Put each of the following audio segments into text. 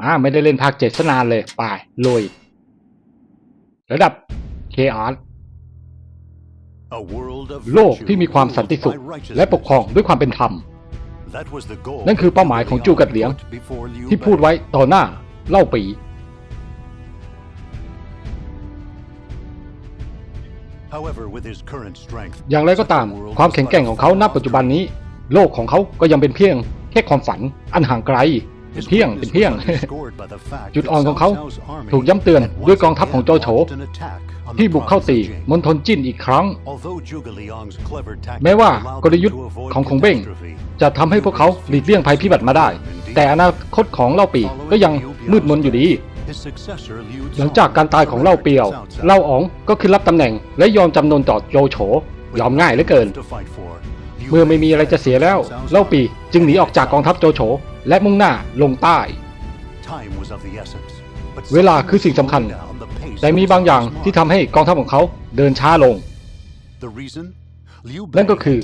มาไม่ได้เล่นภาคเจ็ดสนานเลยไปลุยระดับเคอาร์โลกที่มีความสันติสุขและปกครองด้วยความเป็นธรรม นั่นั่นนคืคืออเป้าเป้าหมามหายยขขอองงจูจูกักัดดเหเหลีลียยงงที่ที่พูพูดดไว้ไว้ต่อหน้าเล่าปี อย่างไรก็ตามความแข็งแกร่งของเขาณปัจจุบันนี้ โลกของเขาก็ยังเป็นเพียงแค่ความฝันอันห่างไกล เป็นเพียงเป็นเพียง จุดอ่อนของเขาถูถูกกย้ำย้ำเตืเตืออนนด้ด้ววยยกกอองงทัทัพพขขอองงโจโจโฉโฉที่ที่บุบุกกเข้าเข้าตีตีมณฑลจิ้นอีกครั้ง แม้ว่ากลยุทธ์ของคงเบ้งจะทำให้พวกเขาหลีกเลี่ยงภัยพิบัติมาได้ แต่อนาคตของเล่าปีก็ยังมืดมนอยู่ดีหหลัลังงจาจากกกาการรตาตายยขขอองงเล่าเล่าเปีเปียยววเล่าเล่าอ๋องก็ขึ้นรับตำแหน่งและยอมจำนนต่อโจโฉยอมง่ายเหลือเกิน เมื่เมื่ออไม่ไม่มีมีอะอะไรไรจะจะเสีเสียยแล้แล้ววเล่าเล่าปีปีจึงหนีออกจากกองทัพโจโฉและมุ่งหน้าลงใต้ เวเวลาลาคืคืออสิ่สิ่งงสำสำคัคัญญแต่แต่มีมีบาบางงอย่อาย่างงที่ที่ทำทำให้ให้กกอองงทัทัพพขขอองงเขาเขาเดินช้าลง นั่นก็คือ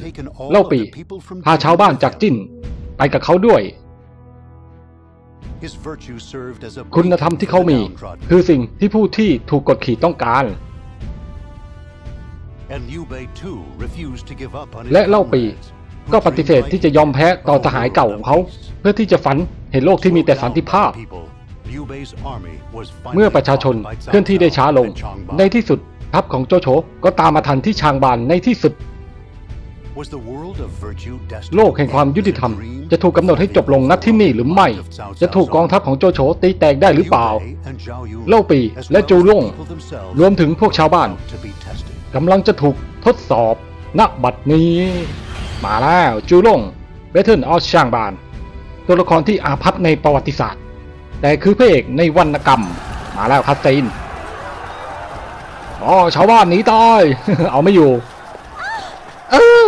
เล่าปีพาชาวบ้านจากจิ้นไปกับเขาด้วย คุคุณณธธรรรรมมที่ที่เขาเขามีมี คืคืออสิ่งที่ผู้ที่ถูกกดขี่ต้องการ และและเล่าเล่าปีปีก็ก็ปปฏิฏิเสเสธธที่ที่จะจะยยออมมแพ้แพ้ต่ต่ออททหาหารรเก่าเก่าขของงเขาเขา เพื่อที่จะฝันเห็นโลกที่มีแต่สันติภาพ เมื่เมื่ออปประระชาชาชชนนเคเคลื่ลื่ออนนที่ที่ได้ได้ช้าช้าลลงงในในที่สุดทัพของโจโฉก็ตามมาทันที่ชางบานในที่สุด โลโลกกแห่แห่งงคความาวมยุยุติติธธรรรรมมจะถูกกำหนดให้จบลงณที่นี่หรือไม่ จะถูกกองทัพของโจโฉตีแตกได้หรือเปล่า เล่าเล่าปีปีและและจูจูล่ล่งงรรววมมถึงพวกชาวบ้าน กำลังจะถูกทดสอบณบัดนี้ มาแล้วจูล่งเบเทิลออสช่างบาน ตัวละครที่อาภัพในประวัติศาสตร์ แต่คือพระเอกในวรรณกรรม มาแล้วคัสซีนอ๋อชาวบ้านหนีตายเอาไม่อยู่เออ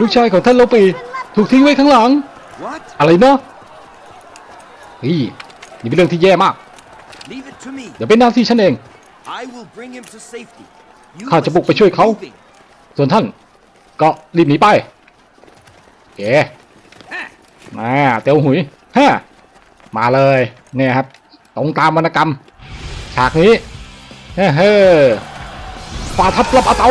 ลูกชายของท่านโลปีถูกทิ้งไว้ข้างหลัง อะไรเนาะนี่นี่เป็นเรื่องที่แย่มาก Leave it to me. เดี๋ยวเป็นหน้าที่ฉันเอง I will bring him to safety. You ข้าจะบุก must ไปช่วย keep เขา moving. ส่วนท่าน ก็รีบหนีไปโอเคมาเตียวหุยฮะมาเลยเนี่ยครับ ตรงตามวรรณกรรม ฉากนี้เฮ้เฮ้ฝ่าทัพรับอาเตา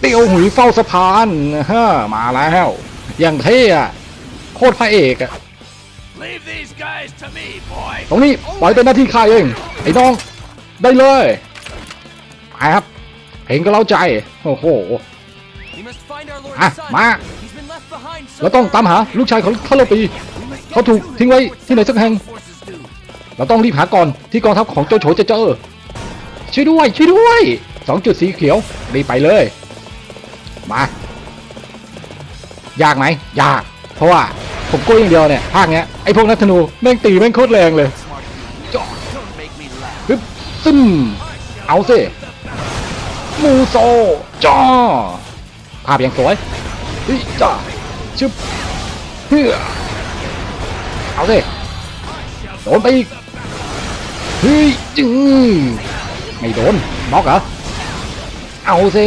เตียวหุยเฝ้าสะพานฮะมาแล้วอย่างเท่อะโคตรพระเอกอะ Leave these guys to me, boy. ตรงนี้ปล่อยเป็นหน้าที่ข้าเองไอ้น้องได้เลยไปครับ เพลงก็เล่าใจ โอ้โห We must find our Lord อะ son. มา He's been left behind เราต้องตามหาลูกชายของท่านโลปี เขาถูกทิ้งไว้ที่ไหนสักแห่ง เราต้องรีบหาก่อนที่กองทัพของโจโฉจะเจอ ช่วยด้วย ช่วยด้วย สองจุดสีเขียวรีบไปเลย มา ยากไหม ยาก เพราะว่าผมกู้อย่างเดียวเนี่ย ภาคเนี้ย ไอ้พวกนักธนูแม่งตีแม่งโคตรแรงเลยจ่อ Don't make me laugh. ฮึบซึมเอาสิ มูโซจ่อภาพยังสวยเฮ้ยจ่อชึบเฮ้อเอาสิโดนไปอีกเฮ้ยจึงไม่โดนบล็อกเหรอเอาสิ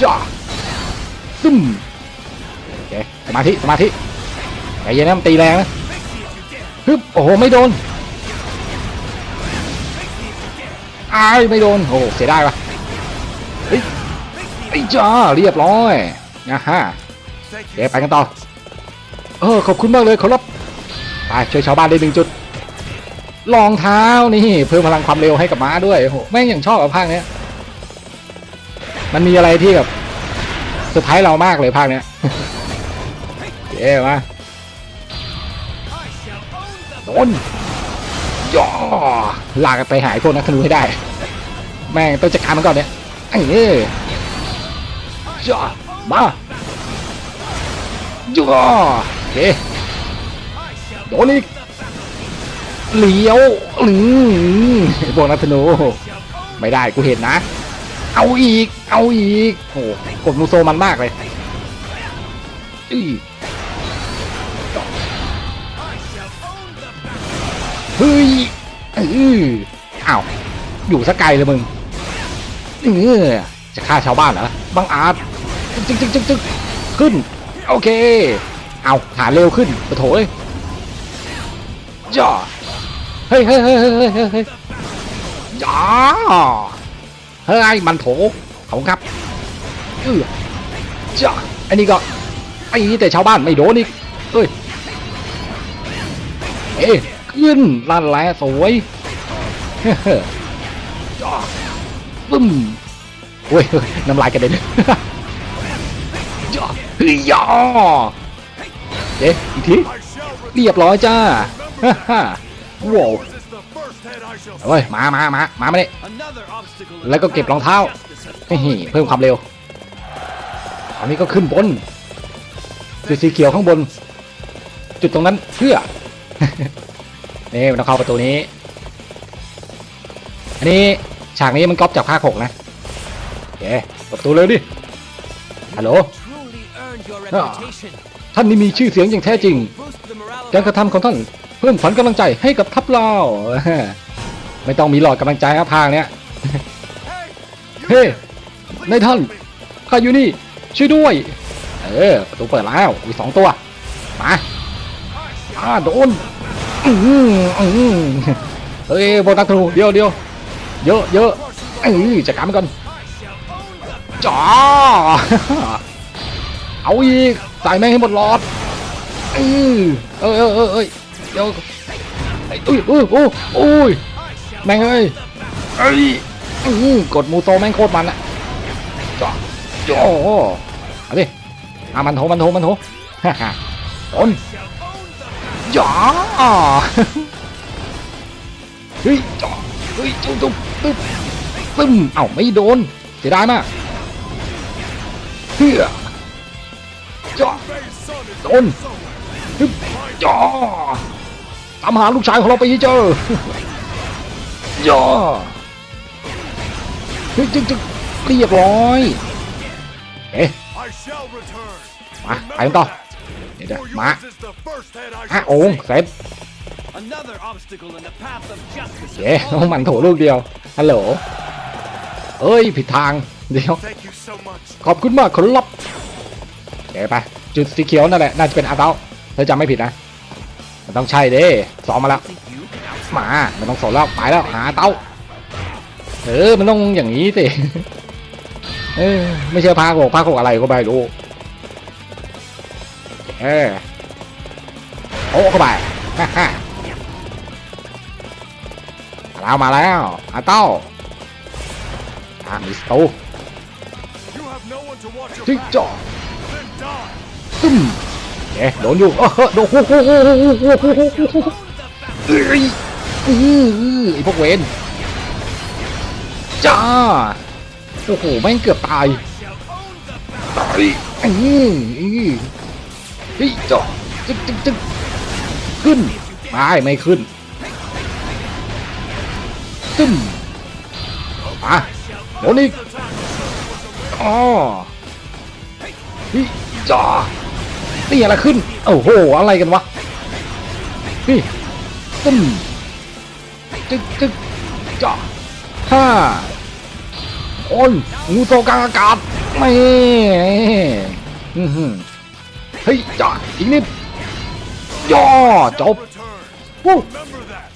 จ่อซึมโอเคสมาธิสมาธิใจเย็นนะมันตีแรงนะฮึบโอ้โหไม่โดนอายไม่โดนโอ้เสียดายปะเฮ้ยไอ้จ้าเรียบร้อยนะฮะเดี๋ยวไปกันต่อ เออขอบคุณมากเลยขอรับไปช่วยชาวบ้านได้หนึ่งจุดรองเท้านี่เพิ่มพลังความเร็วให้กับม้าด้วยโหแม่งอย่างชอบกับภาคเนี้ย มันมีอะไรที่แบบเซอร์ไพรส์เรามากเลยภาคเนี้ยเย้มาโดนย่อลากไปหายพวกนักธนูให้ได้ แม่งต้องจัดการมันก่อนเนี่ย ไอ้นี่ย่อมาย่อโอเคโดนอีกเหลียวอืมพวกนักธนูไม่ได้กูเห็นนะ เอาอีก เอาอีกโอ้โหกดมูโซมันมากเลยอื้อเฮ้ยเอออ้าวอยู่สักไกลเลยมึง เออจะฆ่าชาวบ้านเหรอบังอาจจึ๊กจึ๊กจึ๊กจึ๊กขึ้น โอเค เอาฐาเร็วขึ้นปะโถเอ้ยจ้าเฮ้ยเฮ้ยเฮ้ยเฮ้ยเฮ้ยเฮ้ยเฮ้ยจ้าเฮ้ยมันโถขอบคุณครับเออจ้าอันนี้ก็ไอ้นี่แต่ชาวบ้านไม่โดนอีกเอ้ยเอ๊ะขึ้นลั่นแหละสวยเฮ้ยจ้าปึ้ม เฮ้ยน้ำลายกระเด็นจ้าเฮ้ยย่าเอ๊ะอีกทีเรียบร้อยจ้าฮ่าว้าวเฮ้ยมามามามาไม่ได้แล้วก็เก็บรองเท้าเฮ้ยเพิ่มความเร็วอันนี้ก็ขึ้นบนจุดสีเขียวข้างบน จุดตรงนั้นเพื่อนี่มันต้องเข้าประตูนี้ อันนี้ฉากนี้มันก๊อปจากภาคหกนะ โอเคประตูเลยดิฮัลโหลท่านนี่มีชื่อเสียงอย่างแท้จริง การกระทำของท่านเพิ่มขวัญกำลังใจให้กับทัพเราไม่ต้องมีหลอดกำลังใจครับทางเนี้ยเฮ้ในท่านข้าอยู่นี่ช่วยด้วย เออประตูเปิดแล้วมีสองตัวมาอ่าโดนอื้อหืออื้อหือเฮ้ยโบนักธนูเดียวเดียวเยอะเยอะเออจัดการมันก่อน จ้าเอาอีกใส่แม่งให้หมดหลอดเออเออเออเออเออเดี๋ยวไอ้อุ้ยอุ้ยอุ้ยอุ้ยแม่งเอ้ยเอ้ยอื้อกดมูโตแม่งโคตรมันอะจ่อจ่อเอาดิอามันโถมันโถมันโถฮ่าฮ่าโดนจ่อเฮ้ยจ่อเฮ้ยจุ๊บจุ๊บตึ๊บตึ้มเอ้าไม่โดนเสียดายมาก เฮ้ยจ่อโดนฮึบจ่อตามหาลูกชายของเราไปให้เจอจ่อเฮ้ยจึ๊กจึ๊กเรียบร้อยเอ๊ะมาไปกันต่อเดี๋ยวเดี๋ยวมาฮะโอ่งเสร็จ Another obstacle in the path of justice. เอ๊ะเอามันโถลูกเดียวฮัลโหล เอ้ยผิดทางเดี๋ยว Thank you so much. ขอบคุณมากครับเดี๋ยวไปจุดสีเขียวนั่นแหละน่าจะเป็นอาเต้าถ้าจำไม่ผิดนะมันต้องใช่เด้ซ้อมมาแล้ว Think you can outsmart มามันต้องสนแล้วไปแล้วหาเต้าเออมันต้องอย่างนี้สิเออไม่ใช่พาโกพาโกอะไรก็ไม่รู้เออโอ้เข้าไปฮ่าฮ่ามาแล้วมาแล้วอาเต้าอ่ามิสตู You have no one to watch your จิ๊ก back. จ่อ Then die. ตึ้มเอ๊ะโดนอยู่เออเฮ้อโดนโอ้โหโอ้โหโอ้โหโอ้โหโอ้โหโอ้โหเอ้ยอื้ออื้อไอพวกเวนจ้าโอ้โหแม่งเกือบตายตายอื้ออื้อเฮ้ยจ่อจึ๊กจึ๊กจึ๊กขึ้นไม่ไม่ขึ้นตึ้มมา โดนอีกอ๋อพี่จ่อนี่อะไรขึ้นโอ้โหอะไรกันวะพี่ตึ้มจึ๊กจึ๊กจ่อห้าโอนงูโตกลางอากาศไม่อื้อหือเฮ้ยจ่ออีกนิดย่อจบ Return. วู้ Remember that.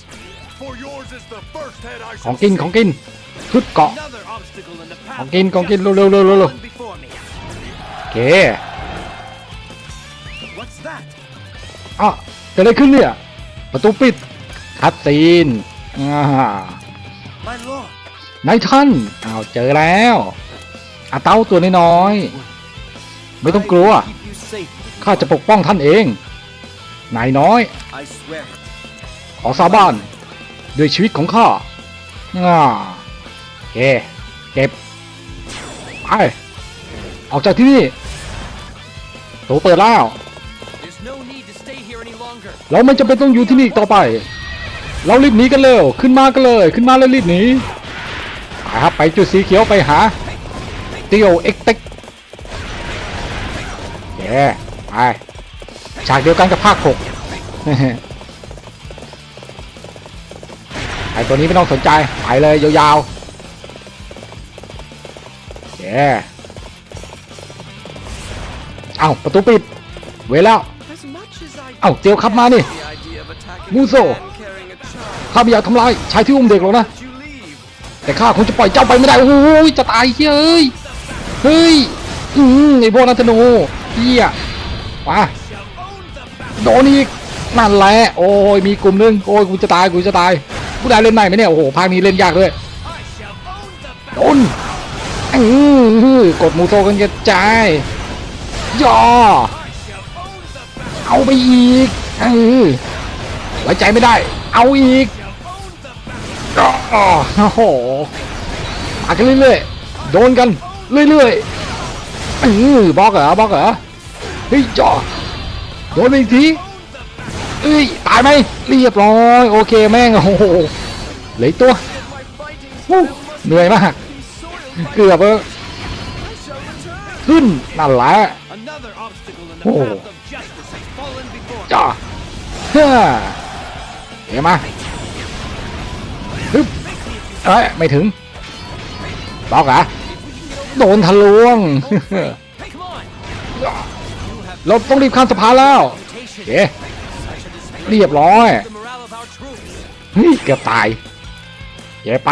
For yours is the first head I ของ shall กินของกินชุดเกาะ Another obstacle in the path ของกิน of ของกิน justice เร็วๆเร็วๆเร็ว One before me. ๆโอเค What's that? อะเกิดอะไรขึ้นเนี่ย ประตูปิดคัดซีนอ่า My lord. นายท่านอ้าวเจอแล้วอาเต้าตัวน้อยๆไม่ต้องกลัว I will keep you safe with ข้าจะปกป้องท่านเอง นายน้อย I swear it. ขอสาบานด้วยชีวิตของข้าอ่าโอเค เก็บไปออกจากที่นี่ประตูเปิดแล้ว There's no need to stay here any longer. เราไม่จำเป็นต้องอยู่ที่นี่อีกต่อไป เรารีบหนีกันเร็วขึ้นมากันเลย ขึ้นมาแล้วรีบหนีไปครับไปจุดสีเขียวไปหาเตียวเอ็กเต็กแย่ไปฉากเดียวกันกับภาคหกไอตัวนี้ไม่ต้องสนใจไปเลยยาวๆแย่ เอ้าประตูปิด เวลแล้วเอ้าเตียวขับมานี่ the idea of attacking Muzo. a man ข้าไม่อยากทำลายชายที่อุ้มเด็กหรอกนะ แต่ข้าคงจะปล่อยเจ้าไปไม่ได้โอ้ยจะตายเฮ้ยเฮ้ยอืมไอพวกนันธนูเฮียมาโดนอีกนั่นแหละโอ้ยมีกลุ่มหนึงโอ้ยกูจะตายกูจะตายกูได้เล่นใหม่ไหมเนี่ยโอ้โหภาคนี้เล่นยากด้วยโดน อือกดมูโซกันกระจายย่อเอาไปอีกเออไว้ใจไม่ได้ เอาอีกอ๋อโอ้โหมากันเรื่อยๆ โดนกัน เรื่อยๆเออบล็อกเหรอบล็อกเหรอเฮ้ยจ่อโดนไปอีกทีเอ้ยตายไหมเรียบร้อย โอเคแม่งโอ้โหเหลือตัวเหนื่อยมาก เกือบแล้วขึ้นนั่นแหละ Another obstacle in the Oh. path of justice has fallen before me. จ้าเฮ้อเดี๋ยวมาฮึบเอ้ยไม่ถึงบล็อกเหรอโดนทะลวง Hey, come on. เราต้องรีบข้ามสะพานแล้วเอ๊ะเรียบร้อย The morale of our troops. เฮ้ยเกือบตายเก็บไป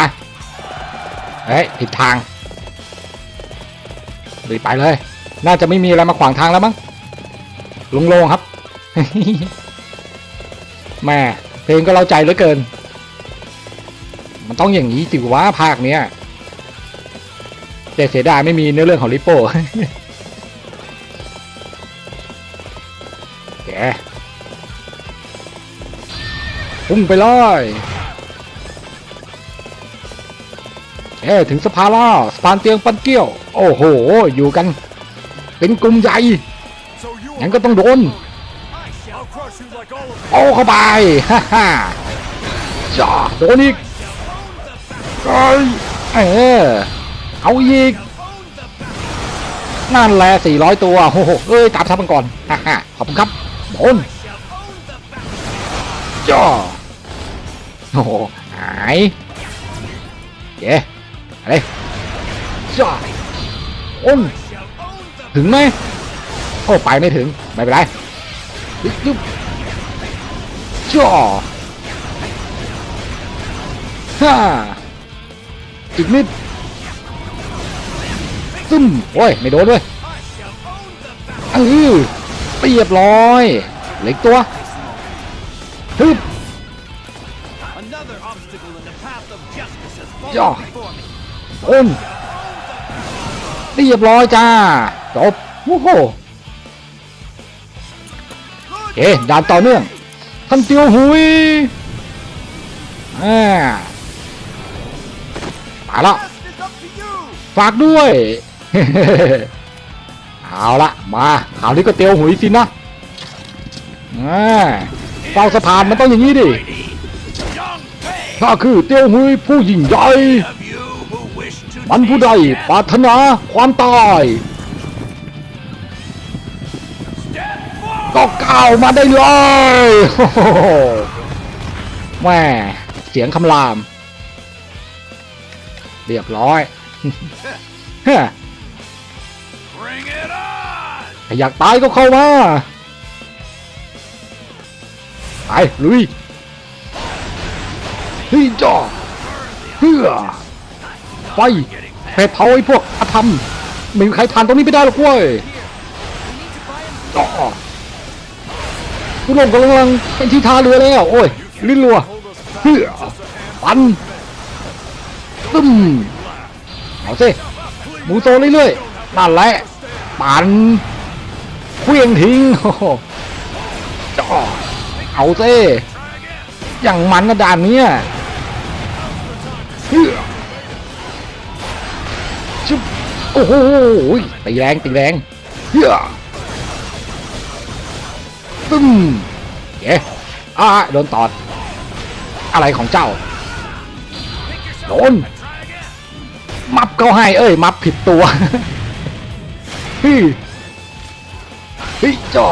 เฮ้ยผิดทาง รีบไปเลย น่าจะไม่มีอะไรมาขวางทางแล้วมั้งลงโลงครับแม่เพลงก็เล่าใจเหลือเกิน มันต้องอย่างนี้สิวะภาคเนี้ยแต่เสียดายไม่มีเนื้อเรื่องของลิโป้แกพุ่งไปเลย เอ้ถึงสะพานล้วสะพานเตียงปันเกี้ยว โอ้โห อยู่กัน เป็นกลุ่มใหญ่ So you งั้นก็ต้องโดน I'll crush you like all of เอาเข้าไป ฮ่าฮ่าจ้าโดนอีกเอ้ยเออเอาอีกนั่นแหละ400 ตัวโอ้โหเอ้ยตามทับมันก่อนฮ่าฮ่าขอบคุณครับโดนจ้าโอ้โหหายเย้ อะไรจ้าโอนถึงไหมโอ้ไปไม่ถึง ไม่เป็นไรยึบยึบจ้าฮ่าอีกนิดซึมโอ้ย ไม่โดนด้วยเออเรียบร้อยเหล็กตัวฮึบ Another obstacle อนเรียบร้อยจ้า จบโอ้โหเอ๊ดานต่อเนื่องท่านเตียวหุยอ่ามาแล้ว It's up to you. ฝากด้วย เอาละมาคราวนี้ก็เตียวหุยสินะอ่าเฝ้าสะพานมันต้องอย่างนี้ดิข้าคือเตียวหุยผู้ยิ่งใหญ่ มันผู้ใดปรารถนาความตาย ก็ก้าวมาได้เลยแม่เสียงคำราม เรียบร้อยฮ้ย bring it on. ถ้าอยากตายก็เข้ามาไปลุยเฮ้ยจ่อเฮือ ไปเพชรเผาไอ้พวกอาธรรมไม่มีใครทานตรงนี้ไม่ได้หรอกเว้ยจ่อผู้ลงกำลังเป็นที่ท่าเรือแล้วโอ้ยลิ้นรัวเฮือปันตึ้มเอาสิหมูโตเรื่อยๆนั่นแหละปันเคลี้ยงทิ้งจ่อเอาเซ่อย่างมันนะด่านเนี้ยเฮ้ย โอ้โหตีแรงตีแรงเฮ้ยตึ้มเอ๊ะอ่าโดนตอด อะไรของเจ้า โดน มับเขาให้ เอ้ย มับผิดตัวเฮ้ยเฮ้ยจ่อ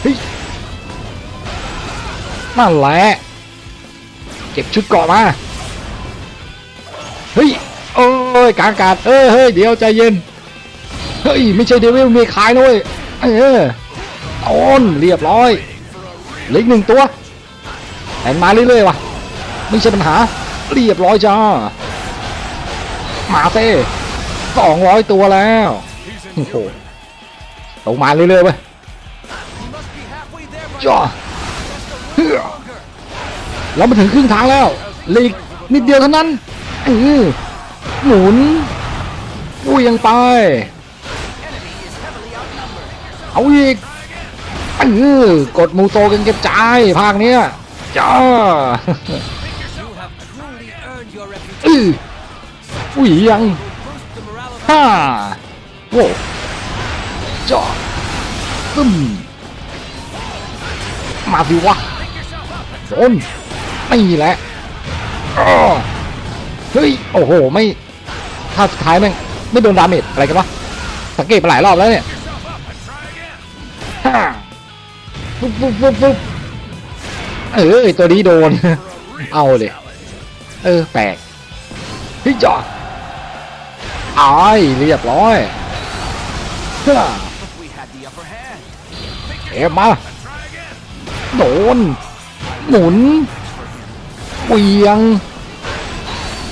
เฮ้ยนั่นแหละ เก็บชุดเกาะมา เฮ้ยโอ้ยกลางกาศเอ้ยเฮ้ยเดี๋ยวใจเย็นเฮ้ยไม่ใช่เดวิลมีขายนะเว้ยเออโอนเรียบร้อยเหลืออีกหนึ่งตัวแอนมาเรื่อยๆว่ะไม่ใช่ปัญหาเรียบร้อยจ้ามาเซ่สองร้อยตัวแล้วโอ้โหลงมาเรื่อยๆเว้ยจ้าเฮ้ยเรามาถึงครึ่งทางแล้วเหลีกนิดเดียวเท่านั้น อือหมุนอุ้ยยังไป เอาอีกอือกดมูโตกันกระจายภาคเนี้ยจ้าอืออุ้ยยังฮ่าโว้จ้าตึมมาสิวะโดนไม่แหละอ๋อ เฮ้ย โอ้โห ไม่ถ้าสุดท้ายแม่งไม่โดนดาเมจอะไรกันวะ สังเกตมาหลายรอบแล้วเนี่ยฮ่าปุ๊บปุ๊บปุ๊บปุ๊บเออตัวนี้โดน เอาเลยเออ แปลกเฮ้ยจ่ออายเรียบร้อยเอ็มมา โดน หมุนเวียง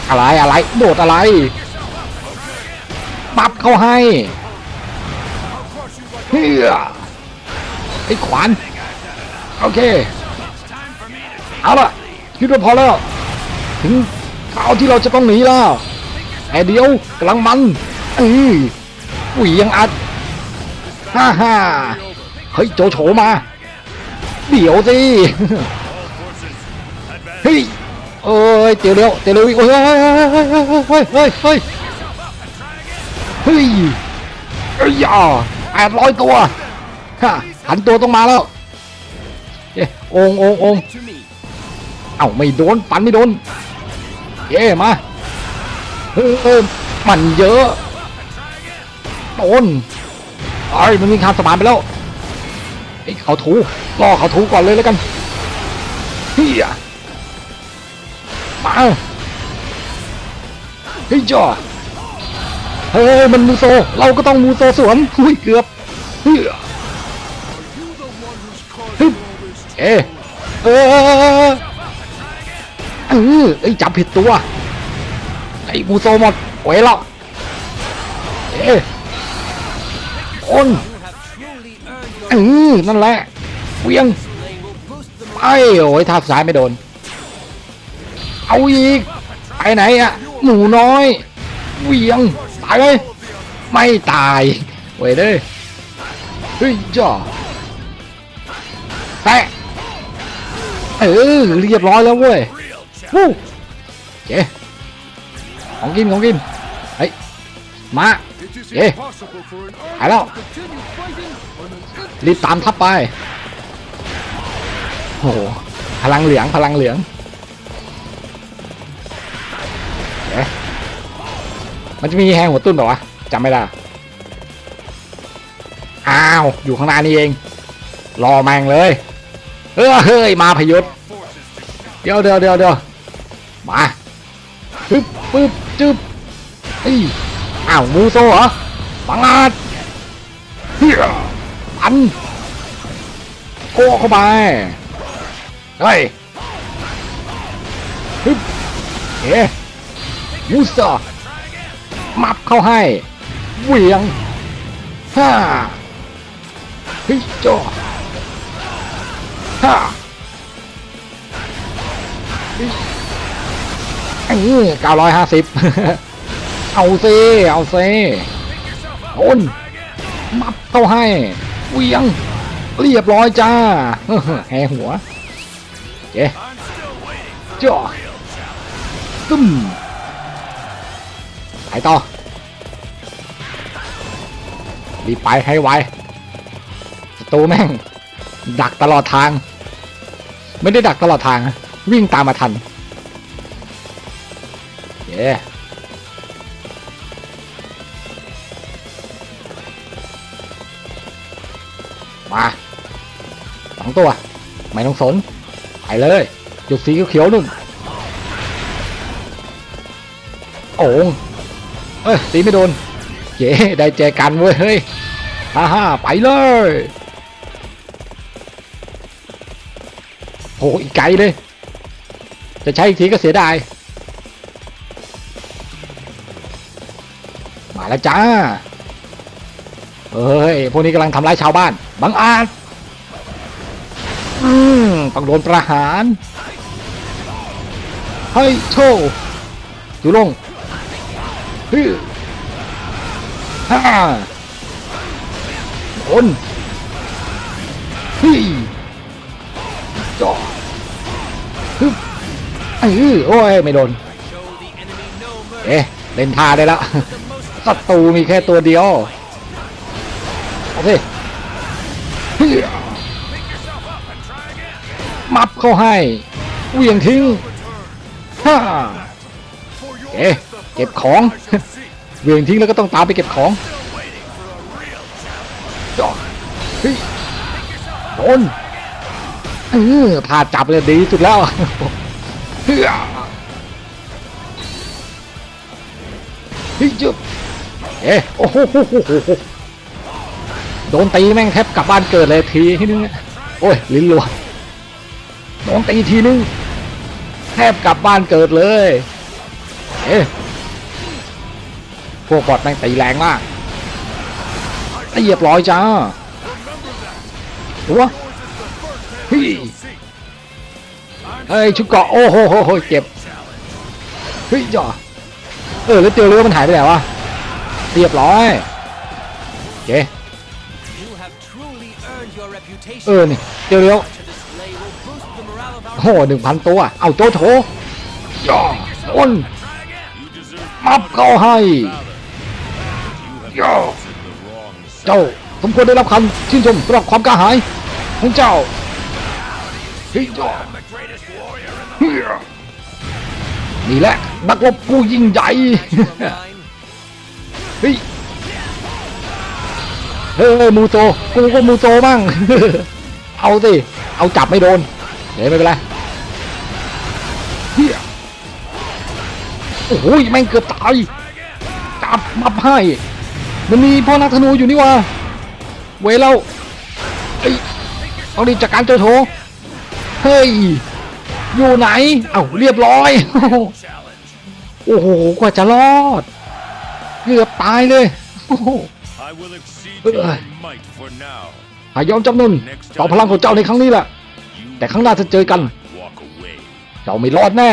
อะไรอะไรโดดอะไรปับเข้าให้เฮียไอ้ขวานโอเคเอาละคิดว่าพอแล้วถึงข่าวที่เราจะต้องหนีแล้วแต่เดียวกำลังมันเออเหวียงอัดฮ่าฮ่าเฮ้ยโจโฉมา เดี๋ยวสิ เอ้ยเตียวเร็วเตียวเร็วอีกเฮ้ยเฮ้ยเฮ้ยเฮ้ยเฮ้ยเฮ้ยอ่าแปดร้อยตัวฮะหันตัวต้องมาแล้วเอ๊ะองององเอ้าไม่โดนปันไม่โดนเย้มาเออเออมันเยอะโดนไอ้มันมีคำสมานไปแล้วไอ้เขาถูล่อเขาถูก่อนเลยแล้วกันเฮียาเฮ้ยจ่อเฮ้ยมันมูโซ เราก็ต้องมูโซสวนหุ้ยเกือบเฮียเฮ้ยเอ๊เออเออไอ้จับผิดตัว ไอ้มูโซหมดเว้ยแล้วเอ๊คนเออนั่นแหละเวียงไอโอ้ยทับซ้ายไม่โดน เอาอีก ไปไหนอะหนูน้อยเวียงตายเลยไม่ตายเว้ยเด้เฮ้ยจ้าแตะเออเรียบร้อยแล้วเว้ยวู้เจ๊ของกินของกินเฮ้ยมาเจ๊หายแล้วรีบตามทับไปโอ้โหพลังเหลืองพลังเหลือง มันจะมีแฮงหัวตุ้นหรอวะจำไม่ได้ อ้าว อยู่ข้างหน้านี่เอง รอแมงเลยเออเฮ้ย มาพยศเดี๋ยวเดี๋ยวเดี๋ยวเดี๋ยวมาปึ๊บปึ๊บจึ๊บอ้ยอ้าว มูโซเหรอปังอาดเฮียปันโก้เข้าไป เฮ้ยฮึบเอ๊ะมูสเตอร์ มับเข้าให้เหวียงฮ่าฮ้ยจ่อฮ่าเฮ้ยเออเก้าร้อยห้าสิบเอาซิเอาซิโอนมับเข้าให้เวียง เรียบร้อยจ้าแหหัวเจ๊จ่อตึ้ม ต่อ รีบไปให้ไวศัตรูแม่ง ดักตลอดทาง ไม่ได้ดักตลอดทาง วิ่งตามมาทัน เย้มาสองตัว ไม่ต้องสน ไปเลยจุดสีเขียวๆนู่นโอ่ง เอ้ยตีไม่โดนเย้ได้เจอกันเว้ยเฮ้ยฮ่าฮ่าไปเลยโหอีกไกลเลย จะใช้อีกทีก็เสียดาย มาแล้วจ้าเฮ้ย พวกนี้กำลังทำร้ายชาวบ้าน บังอาจอืมต้องโดนประหาร เฮ้ย โชว์อยู่ลง ฮึฮ่าโดนฮึจ่อฮึเออโอ้ย ไม่โดน เอ๊ะ เล่นท่าได้แล้วศัตรูมีแค่ตัวเดียว เอาสิเฮ้ยมับเข้าให้เวี่ยงทิ้งฮ่าเอ๊ะ เก็บของ เวียงทิ้งแล้วก็ต้องตามไปเก็บของเฮ้ยโดนเออพาจับเลยดีสุดแล้วเฮ้ยเฮ้ยจุ๊บเอ๊ะโอ้โหโดนตีแม่งแทบกลับบ้านเกิดเลยทีนึงโอ้ยลิ้นรัวโดนตีทีนึงแทบกลับบ้านเกิดเลย เอ๊ะ พวกบอดแม่งตีแรงมากเรียบร้อยจ้าหัวเฮ้ยเฮ้ยชุดเกาะโอ้โหโหโหเจ็บเฮ้ยจ่อเออแล้วเตียวเรือมันหายไปไหนวะเรียบร้อยเค you have truly earned your reputation. เออนี่เดี๋ยวเดี๋ยวโอ้หนึ่งพันตัวเอาโจโฉย่อโอนมับเข้าให้ ย่อเจ้าสมควรได้รับคำชื่นชมสำหรับความกล้าหาญของเจ้าเฮ้ยย่อนี่แหละนักรบผู้ยิ่งใหญ่เฮ้ยเฮ้ยมูโซกูก็มูโซบ้างเอาสิเอาจับไม่โดนเดี๋ยวไม่เป็นไรเฮียโอ้โหแม่งเกือบตายจับมับให้ มันมีพ่อนักธนูอยู่นี่วะเวยเราเอ้ยเอาดิจัดการเจอโถเฮ้ย อยู่ไหน เอ้าเรียบร้อย โอ้โห กว่าจะรอด เกือบตายเลยหายอมจำนนต่อพลังของเจ้าในครั้งนี้แหละ แต่ครั้งหน้าจะเจอกัน เจ้าไม่รอดแน่